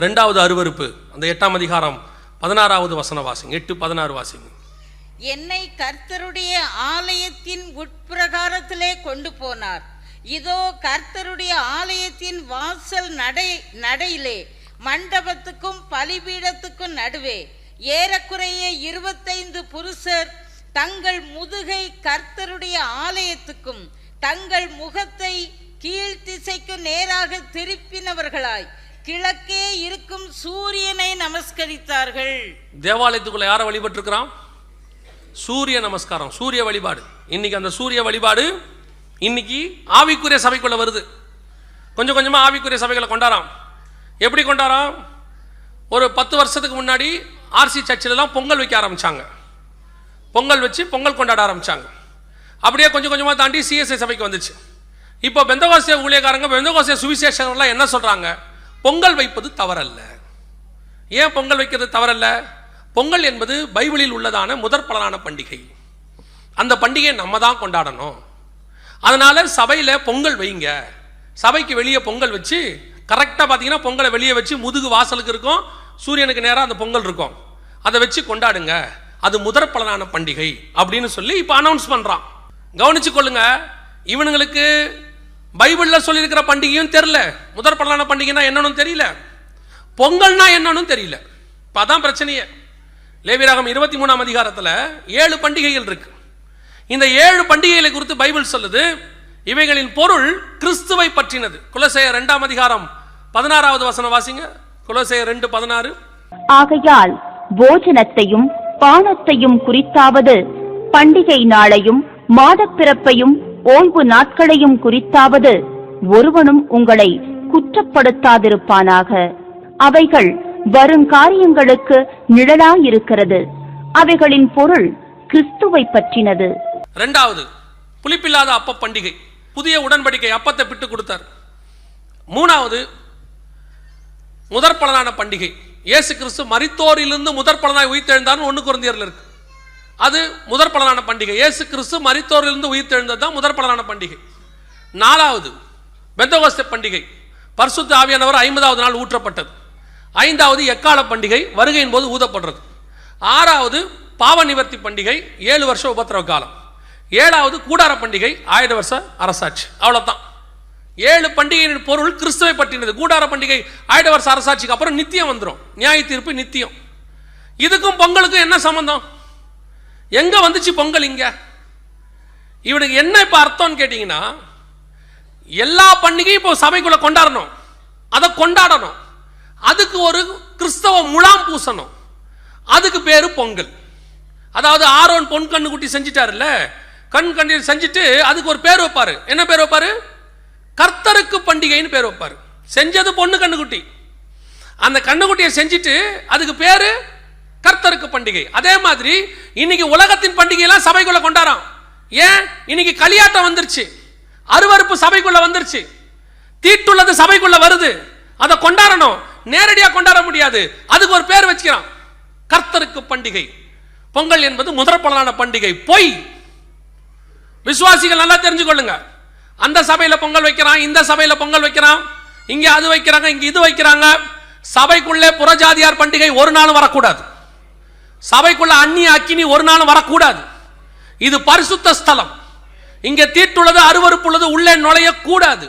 ரெண்டாவது அருவருப்பு அந்த எட்டாம் அதிகாரம் பதினாறாவது வசன வாசிங்க எட்டு பதினாறு வாசிங்க. என்னை கர்த்தருடைய ஆலயத்தின் உட்பிரகாரத்திலே கொண்டு போனார். இதோ கர்த்தருடைய ஆலயத்தின் வாசல் நடை நடையிலே மண்டபத்துக்கும் பலிபீடத்துக்கும் நடுவே ஏறக்குறைய இருபத்தைந்து புருஷர் தங்கள் முதுகை கர்த்தருடைய ஆலயத்துக்கும் தங்கள் முகத்தை கீழ்த்திசைக்கு நேராக திருப்பினவர்களாய் கிழக்கே இருக்கும் சூரியனை நமஸ்கரித்தார்கள். தேவாலயத்துக்குள்ள யாரை வழிபட்டிருக்கிறான்? சூரிய நமஸ்காரம் சூரிய வழிபாடு. இன்னைக்கு அந்த சூரிய வழிபாடு இன்னைக்கு ஆவிக்குரிய சபைக்குள்ள வருது. கொஞ்சம் கொஞ்சமாக ஆவிக்குரிய சபைகளை கொண்டாராம். எப்படி கொண்டாராம்? ஒரு பத்து வருஷத்துக்கு முன்னாடி ஆர்சி சர்ச்சிலலாம் பொங்கல் வைக்க ஆரம்பிச்சாங்க. பொங்கல் வச்சு பொங்கல் கொண்டாட ஆரம்பிச்சாங்க. அப்படியே கொஞ்சம் கொஞ்சமாக தாண்டி சிஎஸ்ஐ சபைக்கு வந்துச்சு. இப்போ பெந்தகோசிய ஊழியக்காரங்க பெந்தகோசிய சுவிசேஷங்கள்லாம் என்ன சொல்கிறாங்க பொங்கல் வைப்பது தவறல்ல. ஏன் பொங்கல் வைக்கிறது தவறல்ல? பொங்கல் என்பது பைபிளில் உள்ளதான முதற் பலனான பண்டிகை. அந்த பண்டிகையை நம்ம தான் கொண்டாடணும். அதனால் சபையில் பொங்கல் வைங்க. சபைக்கு வெளியே பொங்கல் வச்சு கரெக்டாக பார்த்தீங்கன்னா பொங்கலை வெளியே வச்சு முதுகு வாசலுக்கு இருக்கும் சூரியனுக்கு நேராக அந்த பொங்கல் இருக்கும். அதை வச்சு கொண்டாடுங்க. அது முதற் பலனான பண்டிகை அப்படின்னு சொல்லி இப்போ அனௌன்ஸ் பண்ணுறான் கவனிச்சு கொள்ளுங்க இவனுங்களுக்கு பைபிளில் சொல்லியிருக்கிற பண்டிகையும் தெரில முதற் பலனான பண்டிகைனா என்னன்னு தெரியல. பொங்கல்னா என்னன்னு தெரியல. இப்போ அதான் பிரச்சனையே. லேவிராகம் இருபத்தி மூணாம் அதிகாரத்தில் ஏழு பண்டிகைகள் இருக்கு. இந்த ஏழு பண்டிகைகளை குறித்து பைபிள் சொல்லுது. இவைகளின் பொருள் கிறிஸ்துவை பற்றினது. குலசேயர் ரெண்டாம் அதிகாரம் பதினாறாவது வசனம் வாசிங்க. குலசேயர் ரெண்டு பதினாறு. ஆகையால் போஜனத்தையும் பானத்தையும் குறித்தாவது பண்டிகை நாளையும் மாதப்பிறப்பையும் ஓய்வு நாட்களையும் குறித்தாவது ஒருவனும் உங்களை குற்றப்படுத்தாதிருப்பானாக. அவைகள் வருங்காரியங்களுக்கு நிழலாயிருக்கிறது. அவைகளின் பொருள் கிறிஸ்துவை பற்றினது. ரெண்டாவது புளிப்பில்லாத அப்ப பண்டிகை. புதிய உடன்படிக்கை அப்பத்தை பிட்டு கொடுத்தார். மூணாவது முதற்பலனான பண்டிகை. இயேசு கிறிஸ்து மரித்தோரிலிருந்து முதற்பலனாய் உயிர்த்தெழுந்தார்னு ஒன்று இருக்கு. அது முதற் பலனான பண்டிகை. இயேசு கிறிஸ்து மரித்தோரிலிருந்து உயிர்த்தெழுந்தது தான் முதற் பலனான பண்டிகை. நாலாவது பெந்தகோஸ்தே பண்டிகை. பரிசுத்த ஆவியானவர் ஐம்பதாவது நாள் ஊற்றப்பட்டது. ஐந்தாவது எக்கால பண்டிகை வருகையின் போது ஊதப்படுறது. ஆறாவது பாவ நிவர்த்தி பண்டிகை ஏழு வருஷம் உபத்திரவ காலம். ஏழாவது கூடார பண்டிகை ஆயிரம் வருஷம் அரசாட்சி. அவ்வளோதான் ஏழு பண்டிகையின் பொருள் கிறிஸ்துவை பற்றினது. கூடார பண்டிகை ஆயிரம் வருஷம் அரசாட்சிக்கு அப்புறம் நித்தியம் வந்துடும் நியாய தீர்ப்பு நித்தியம். இதுக்கும் பொங்கலுக்கும் என்ன சம்பந்தம்? எங்க வந்துச்சு பொங்கல் இங்க? இவனுக்கு என்ன இப்ப அர்த்தம்னு கேட்டீங்கன்னா எல்லா பண்டிகையும் இப்போ சபைக்குள்ள கொண்டாடணும். அதை கொண்டாடணும். அதுக்கு ஒரு கிறிஸ்தவ முலாம் பூசணும். அதுக்கு பேரு பொங்கல். அதாவது ஆரோன் பொன் கண்ணு குட்டி செஞ்சிட்டாருல்ல? கண் கண்ணி செஞ்சுட்டு அதுக்கு ஒரு பேர் வைப்பாரு. என்ன பேர் வைப்பாரு? கர்த்தருக்கு பண்டிகைன்னு பேர் வைப்பாரு. செஞ்சது பொண்ணு கண்ணுக்குட்டி அந்த கண்ணுக்குட்டியை செஞ்சுட்டு அதுக்கு பேரு கர்த்தருக்கு பண்டிகை. அதே மாதிரி இன்னைக்கு உலகத்தின் பண்டிகையெல்லாம் சபைக்குள்ள கொண்டாடுறோம். ஏன்? இன்னைக்கு களியாட்டம் வந்துருச்சு. அருவருப்பு சபைக்குள்ள வந்துருச்சு. தீட்டுள்ளது சபைக்குள்ள வருது. அதை கொண்டாடணும். நேரடியாக கொண்டாட முடியாது. அதுக்கு ஒரு பேர் வச்சுக்கிறான் கர்த்தருக்கு பண்டிகை. பொங்கல் என்பது முதற் பலனான பண்டிகை. பொய். விசுவாசிகள் நல்லா தெரிஞ்சுக்கொள்ளுங்க. அந்த சபையில் பொங்கல் வைக்கிறான் இந்த சபையில் பொங்கல் வைக்கிறான். இங்கே அது வைக்கிறாங்க இங்கே இது வைக்கிறாங்க. சபைக்குள்ளே புறஜாதியார் பண்டிகை ஒரு நாளும் வரக்கூடாது. சபைக்குள்ள அந்நிய அக்கினி ஒரு நாளும் வரக்கூடாது. இது பரிசுத்த ஸ்தலம். இங்கே தீட்டுள்ளது அருவறுப்புள்ளது உள்ளே நுழைய கூடாது